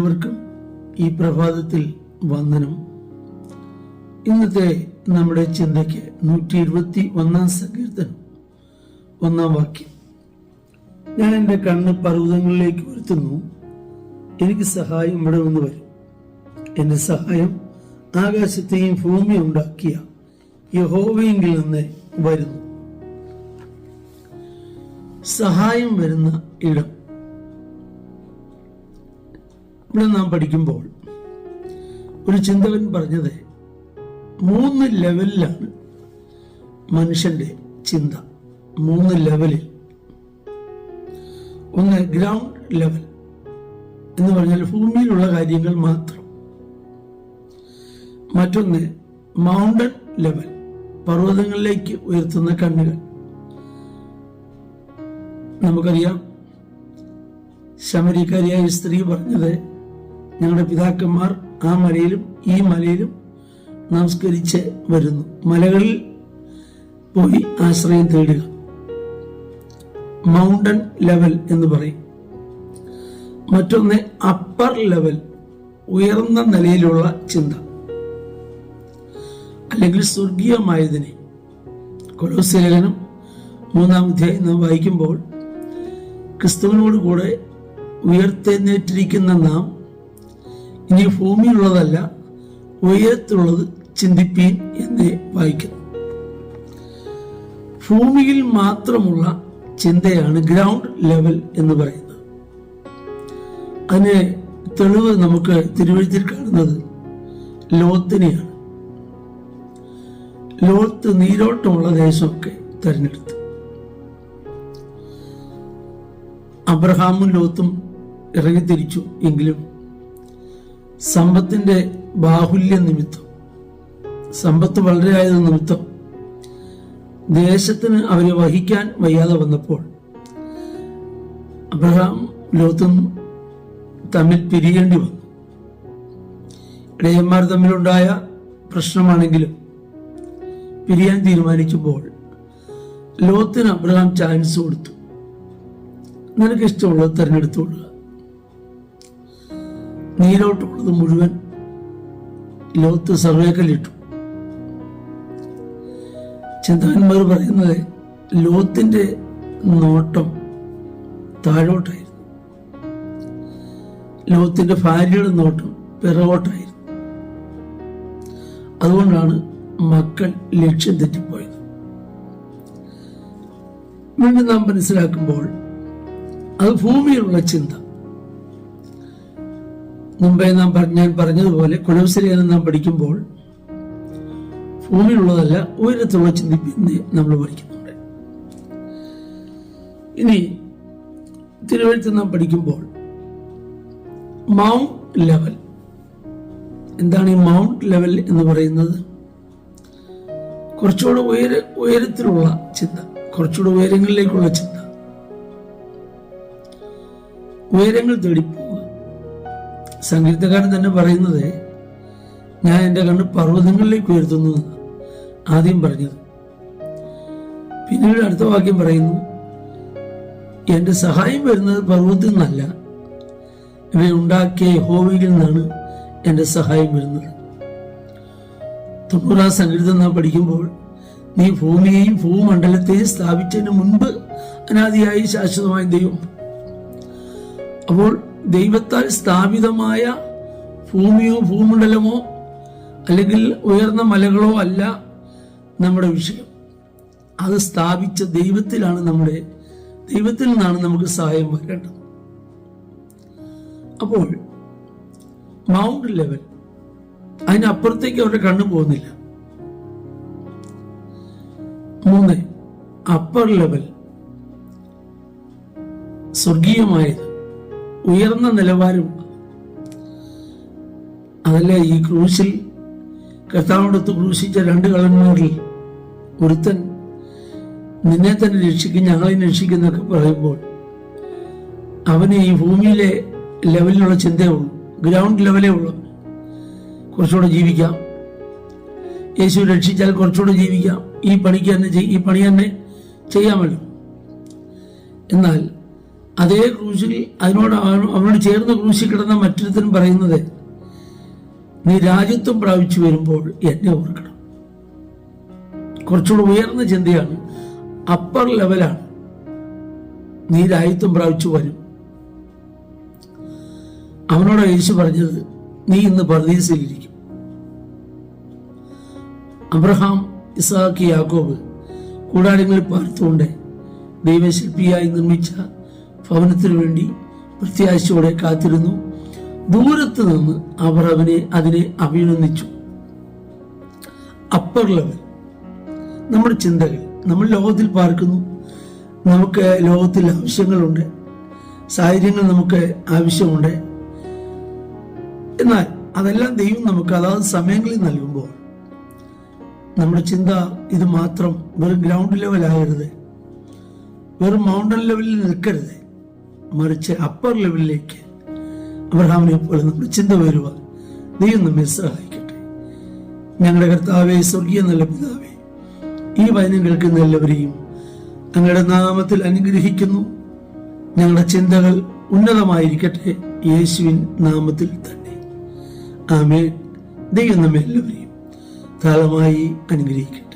എല്ലാവർക്കും ഈ പ്രഭാതത്തിൽ വന്ദനം. ഇന്നത്തെ നമ്മുടെ ചിന്തയ്ക്ക് നൂറ്റി ഇരുപത്തി ഒന്നാം സങ്കീർത്തനം ഒന്നാം വാക്യം. ഞാൻ എന്റെ കണ്ണ് പർവതങ്ങളിലേക്ക് വരുത്തുന്നു എനിക്ക് സഹായം ഇവിടെ നിന്ന് വരും. എന്റെ സഹായം ആകാശത്തെയും ഭൂമിയും ഉണ്ടാക്കിയ യഹോവയെങ്കിൽ നിന്ന് വരുന്നു. സഹായം വരുന്ന ഇടം. ഇവിടെ നാം പഠിക്കുമ്പോൾ ഒരു ചിന്തകൻ പറഞ്ഞത് മൂന്ന് ലെവലിലാണ് മനുഷ്യന്റെ ചിന്ത. മൂന്ന് ലെവലിൽ. ഒന്ന് ഗ്രൗണ്ട് ലെവൽ എന്ന് പറഞ്ഞാൽ ഭൂമിയിലുള്ള കാര്യങ്ങൾ മാത്രം. മറ്റൊന്ന് മൗണ്ടൻ ലെവൽ പർവതങ്ങളിലേക്ക് ഉയർത്തുന്ന കണ്ണുകൾ. നമുക്കറിയാം ശമരിക്കാരിയായ സ്ത്രീ പറഞ്ഞത് ഞങ്ങളുടെ പിതാക്കന്മാർ ആ മലയിലും ഈ മലയിലും നമസ്കരിച്ച് വരുന്നു. മലകളിൽ പോയി ആശ്രയം തേടുക. മൗണ്ടൻ ലെവൽ എന്ന് പറയും. മറ്റൊന്ന് അപ്പർ ലെവൽ ഉയർന്ന നിലയിലുള്ള ചിന്ത. അല്ലെങ്കിൽ സ്വർഗീയമായതിനെ. കൊലോസ്യലേഖനം മൂന്നാം അധ്യായം നാം വായിക്കുമ്പോൾ ക്രിസ്തുവിനോട് കൂടെ ഉയർത്തെഴുന്നേറ്റിരിക്കുന്ന നാം ഇനി ഭൂമിയിലുള്ളതല്ല ഉയരത്തിലുള്ളത് ചിന്തിപ്പീൻ എന്ന് വായിക്കുന്നു. ഭൂമിയിൽ മാത്രമുള്ള ചിന്തയാണ് ഗ്രൗണ്ട് ലെവൽ എന്ന് പറയുന്നത്. അതിന് തെളിവ് നമുക്ക് തിരുവഴുത്തിൽ കാണുന്നത് ലോത്തിനെയാണ്. ലോത്ത് നീരോട്ടമുള്ള ദേശമൊക്കെ തെരഞ്ഞെടുത്തു. അബ്രഹാമും ലോത്തും ഇറങ്ങിത്തിരിച്ചു എങ്കിലും സമ്പത്തിന്റെ ബാഹുല്യ നിമിത്തം. സമ്പത്ത് വളരെ ആയത് നിമിത്തം. ദേശത്തിന് അവരെ വഹിക്കാൻ വയ്യാതെ വന്നപ്പോൾ അബ്രഹാം ലോത്തും തമ്മിൽ പിരിയേണ്ടി വന്നു. ഇടയന്മാർ തമ്മിലുണ്ടായ പ്രശ്നമാണെങ്കിലും പിരിയാൻ തീരുമാനിക്കുമ്പോൾ ലോത്തിന് അബ്രഹാം ചാൻസ് കൊടുത്തു. നിനക്ക് ഇഷ്ടമുള്ളത് തിരഞ്ഞെടുത്തുകൊള്ളുക നീരോട്ടുള്ളത് മുഴുവൻ ലോകത്ത് സർവേക്കലിട്ടു ചിന്തകന്മാർ പറയുന്നത് ലോത്തിന്റെ നോട്ടം താഴോട്ടായിരുന്നു. ലോത്തിന്റെ ഭാര്യയുടെ നോട്ടം പിറകോട്ടായിരുന്നു. അതുകൊണ്ടാണ് മക്കൾ ലക്ഷ്യം തെറ്റിപ്പോയത്. വീണ്ടും നാം മനസ്സിലാക്കുമ്പോൾ അത് ഭൂമിയിലുള്ള ചിന്ത. മുമ്പേ നാം ഞാൻ പറഞ്ഞതുപോലെ കുലവസരിയാനം നാം പഠിക്കുമ്പോൾ ഭൂമിയിലുള്ളതല്ല ഉയരത്തുള്ള ചിന്തിപ്പിന്ന് നമ്മൾ പഠിക്കുന്നുണ്ട്. ഇനി തിരുവഴുത്ത് നാം പഠിക്കുമ്പോൾ മൗണ്ട് ലെവൽ. എന്താണ് ഈ മൗണ്ട് ലെവൽ എന്ന് പറയുന്നത്? കുറച്ചുകൂടെ ഉയര ഉയരത്തിലുള്ള ചിന്ത കുറച്ചുകൂടെ ഉയരങ്ങളിലേക്കുള്ള ചിന്ത. ഉയരങ്ങൾ തേടിപ്പോവുക. സംഗീതക്കാരൻ തന്നെ പറയുന്നത് ഞാൻ എന്റെ കണ്ണ് പർവതങ്ങളിലേക്ക് ഉയർത്തുന്നു ആദ്യം പറഞ്ഞത്. പിന്നീട് അടുത്ത വാക്യം പറയുന്നു എന്റെ സഹായം വരുന്നത് പർവതത്തിൽ നിന്നല്ല. ഇവയുണ്ടാക്കിയ ഹോവിയിൽ നിന്നാണ് എന്റെ സഹായം വരുന്നത്. തൊണ്ണൂറാം സംഗീതം നാം പഠിക്കുമ്പോൾ നീ ഭൂമിയെയും ഭൂമണ്ഡലത്തെയും സ്ഥാപിച്ചതിന് മുൻപ് അനാദിയായി ശാശ്വതമായ ദൈവം. അപ്പോൾ ദൈവത്താൽ സ്ഥാപിതമായ ഭൂമിയോ ഭൂമണ്ഡലമോ അല്ലെങ്കിൽ ഉയർന്ന മലകളോ അല്ല നമ്മുടെ വിഷയം. അത് സ്ഥാപിച്ച ദൈവത്തിലാണ് നമ്മുടെ ദൈവത്തിൽ നിന്നാണ് നമുക്ക് സഹായം വരേണ്ടത്. അപ്പോൾ മൗണ്ട് ലെവൽ അതിനപ്പുറത്തേക്ക് അവരുടെ കണ്ണു പോകുന്നില്ല. മൂന്ന് അപ്പർ ലെവൽ സ്വർഗീയമായത്. ഉയർന്ന നിലവാരം. അതല്ല ഈ ക്രൂശിൽ കർത്താവിനടുത്ത് ക്രൂശിച്ച രണ്ട് കളന്മാരിൽ ഒരുത്തൻ നിന്നെ തന്നെ രക്ഷിക്കും ഞങ്ങളെ രക്ഷിക്കുന്നൊക്കെ പറയുമ്പോൾ അവന് ഈ ഭൂമിയിലെ ലെവലിലുള്ള ചിന്തയേ ഉള്ളൂ ഗ്രൗണ്ട് ലെവലേ ഉള്ളൂ. കുറച്ചുകൂടെ ജീവിക്കാം. യേശു രക്ഷിച്ചാൽ കുറച്ചുകൂടെ ജീവിക്കാം. ഈ പണിക്ക് തന്നെ ഈ പണി തന്നെ ചെയ്യാമല്ലോ. എന്നാൽ അതേ ക്രൂശിൽ അതിനോട് അവനോട് ചേർന്ന് ക്രൂശിൽ കിടന്ന മറ്റൊരുത്തൻ പറയുന്നത് നീ രാജ്യത്വം പ്രാപിച്ചു വരുമ്പോൾ എന്നെ ഓർക്കണം. കുറച്ചുകൂടെ ഉയർന്ന ചിന്തയാണ് അപ്പർ ലെവലാണ് നീ രാജ്യത്വം പ്രാപിച്ചു വരും. അവനോട് യേശു പറഞ്ഞത് നീ ഇന്ന് പർദീസയിലിരിക്കും. അബ്രഹാം ഇസാഖ് യാക്കോബ് കൂടാരങ്ങളിൽ പാർത്തുകൊണ്ട് ദൈവശില്പിയായി നിർമ്മിച്ച ഭവനത്തിനു വേണ്ടി പ്രത്യാശയോടെ കാത്തിരുന്നു. ദൂരത്ത് നിന്ന് അവർ അവനെ അതിനെ അഭിനന്ദിച്ചു. അപ്പർ ലെവൽ നമ്മുടെ ചിന്തകൾ നമ്മൾ ലോകത്തിൽ പാർക്കുന്നു. നമുക്ക് ലോകത്തിൽ ആവശ്യങ്ങളുണ്ട്. സാഹചര്യങ്ങൾ നമുക്ക് ആവശ്യമുണ്ട്. എന്നാൽ അതെല്ലാം ദൈവം നമുക്ക് അതാത് സമയങ്ങളിൽ നൽകുമ്പോൾ നമ്മുടെ ചിന്ത ഇത് മാത്രം വെറും ഗ്രൗണ്ട് ലെവലാകരുത് വെറും മൗണ്ടൻ ലെവലിൽ നിൽക്കരുത്. മറിച്ച് അപ്പർ ലെവലിലേക്ക് അബ്രഹാമിനെ പോലെ നമ്മുടെ ചിന്ത വരുവാൻ നീ നമ്മെ സഹായിക്കട്ടെ. ഞങ്ങളുടെ കർത്താവെ സ്വർഗീയ നല്ല പിതാവേ ഈ വചനം കേൾക്കുന്ന എല്ലാവരെയും ഞങ്ങളുടെ നാമത്തിൽ അനുഗ്രഹിക്കുന്നു. ഞങ്ങളുടെ ചിന്തകൾ ഉന്നതമായിരിക്കട്ടെ യേശുവിൻ നാമത്തിൽ തന്നെ. ആമേ ദൈവം നമ്മെ എല്ലാവരെയും താളമായി അനുഗ്രഹിക്കട്ടെ.